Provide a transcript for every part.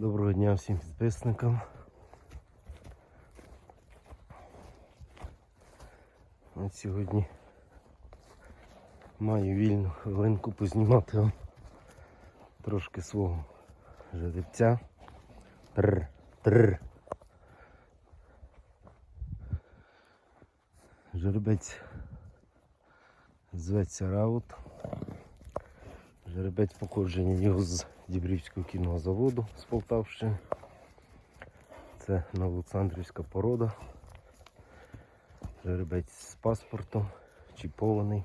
Доброго дня всім підписникам. От сьогодні маю вільну хвилинку познімати вам трошки свого жеребця. Тр, тр. Жеребець зветься Раут. Жеребець походження його з Дібрівського кінного заводу з Полтавщини. Це Новоолександрівська порода. Жеребець з паспортом, чіпований.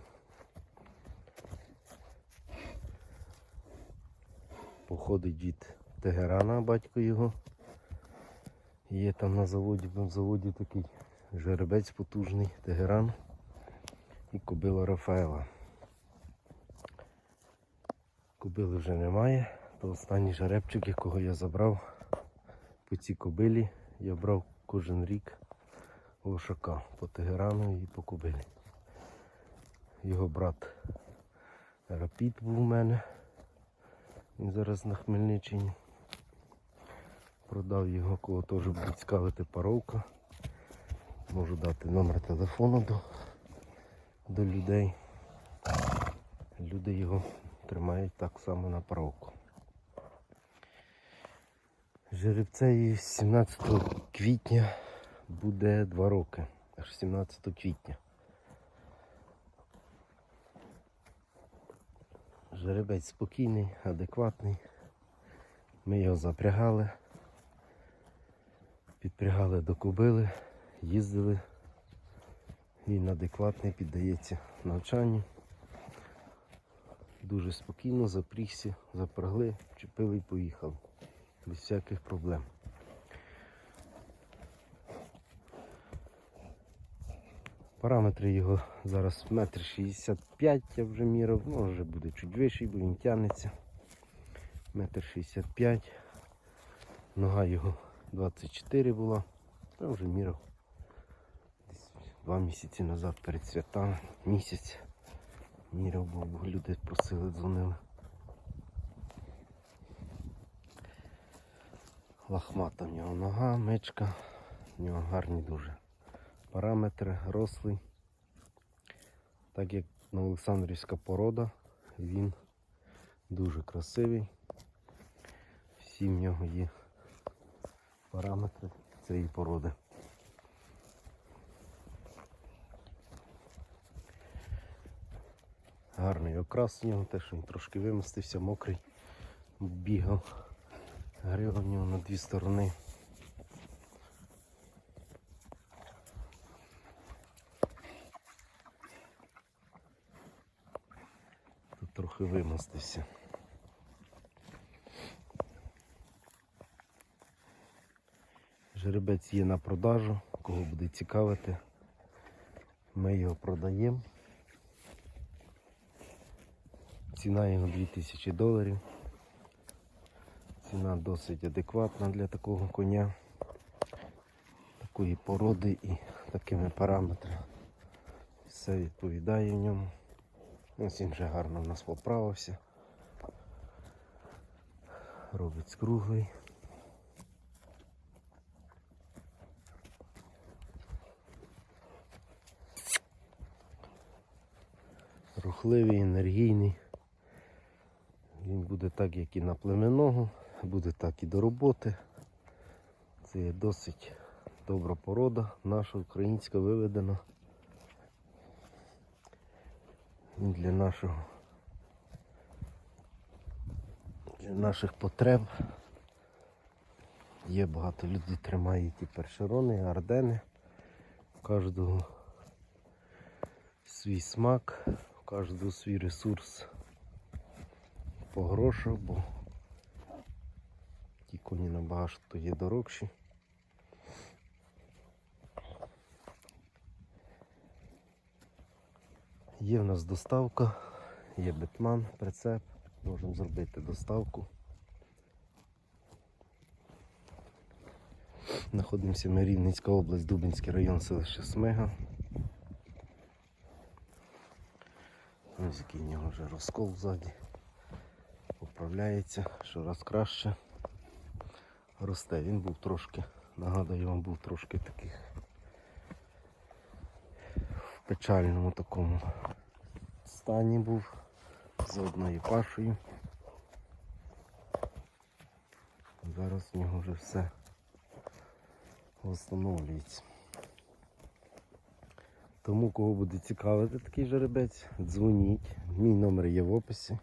Походить від Тегерана, батько його. Є там на заводі, на заводі такий жеребець потужний, Тегеран і кобила Рафаела. Кобили вже немає, то останній жеребчик, якого я забрав по цій кобилі, я брав кожен рік лошака по Тегерану і по кобилі. Його брат Рапід був у мене. Він зараз на Хмельниччині. Продав його, кого теж буде цікавити паровка. Можу дати номер телефону до, до людей. Люди його тримають так само на паровку. Жеребцеї 17 квітня буде 2 роки, аж 17 квітня. Жеребець спокійний, адекватний. Ми його запрягали, підпрягали до кобили, їздили. Він адекватний, піддається навчанню. Дуже спокійно запрігся, запрягли, вчепили і поїхали. Без всяких проблем. Параметри його зараз метр шістдесят п'ять я вже міряв, може буде чуть вищий, бо він тягнеться. Метр шістдесят п'ять. Нога його 24 була. Я вже міряв. Десь два місяці назад перед святами. Місяць. Міряв, бо люди просили, дзвонили. Лахмата в нього нога, мечка. В нього гарні дуже параметри, рослий. Так як Олександрівська порода, він дуже красивий. Всі в нього є параметри цієї породи. Гарний окрас у нього, те, що він трошки вимостився, мокрий, бігав. Грива в нього на дві сторони. Тут трохи вимостився. Жеребець є на продажу, кого буде цікавити. Ми його продаємо. Ціна його 2000 доларів. Ціна досить адекватна для такого коня, такої породи і такими параметрами. Все відповідає в ньому. Ось він вже гарно в нас поправився. Робить круглий. Рухливий, енергійний. Буде так, як і на племенного, буде так і до роботи. Це є досить добра порода, наша українська виведена. Для нашого для наших потреб. Є багато людей тримають і першерони, ардени. У кожного свій смак, у кожного свій ресурс по грошах, бо ті коні набагато є дорогші. Є в нас доставка, є бетман, прицеп, можемо зробити доставку. Знаходимося ми Рівненська область, Дубинський район, селище Смега. Ось який в нього вже розкол ззаді. Поправляється щораз краще. росте. Він був трошки, нагадую вам, був трошки таких в печальному такому стані був з одною пашею. Зараз в нього вже все встановлюється. Тому, кого буде цікавити такий жеребець, дзвоніть. Мій номер є в описі.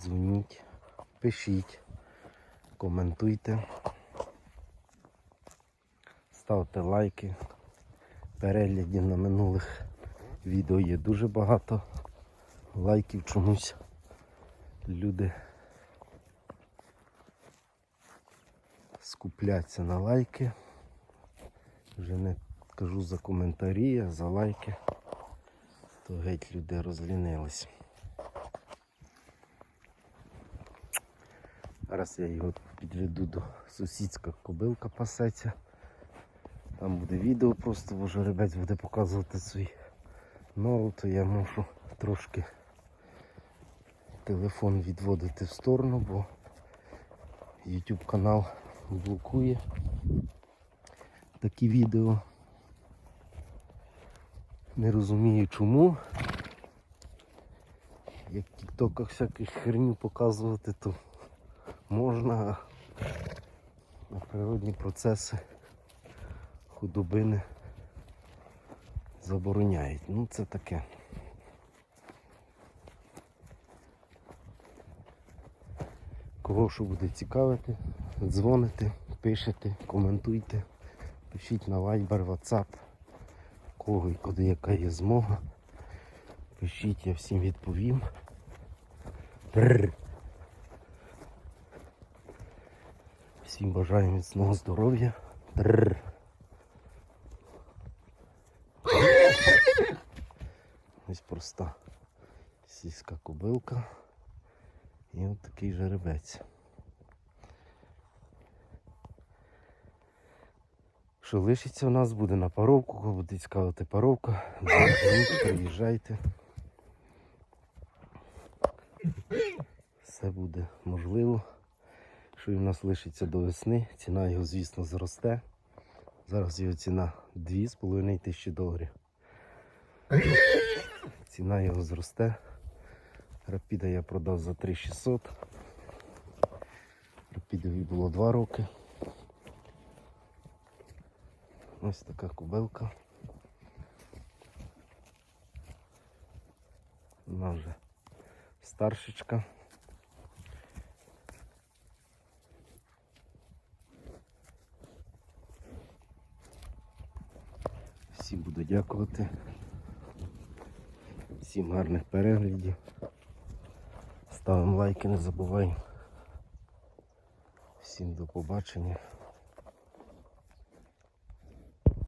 Дзвоніть, пишіть, коментуйте, ставте лайки. Переглядів на минулих відео є дуже багато. Лайків чомусь люди скупляться на лайки. Вже не кажу за коментарі, а за лайки. То геть люди розлінились. Зараз я його підведу до сусідська кобилка пасеться. Там буде відео, просто бо жеребець буде показувати свій нору, то я мушу трошки телефон відводити в сторону, бо YouTube канал блокує такі відео. Не розумію чому. Як в тіктоках всяких херню показувати, то можна, а природні процеси худобини забороняють. Ну це таке. Кого що буде цікавити, дзвоните, пишете, коментуйте, пишіть на Viber, WhatsApp, кого і куди яка є змога. Пишіть, я всім відповім. Бррр. Всім бажаю міцного здоров'я. Ось проста сільська кобилка і от такий жеребець. Що лишиться у нас буде на паровку, кого буде цікавити паровка. Приїжджайте. Все буде можливо. Що і в нас лишиться до весни. Ціна його, звісно, зросте. Зараз його ціна 2,5 тисячі доларів. Ціна його зросте. Рапіда я продав за 3600. Рапідові було 2 роки. Ось така кубелка. Вона вже старшечка. Всім буду дякувати. Всім гарних переглядів. Ставимо лайки, не забуваємо. Всім до побачення.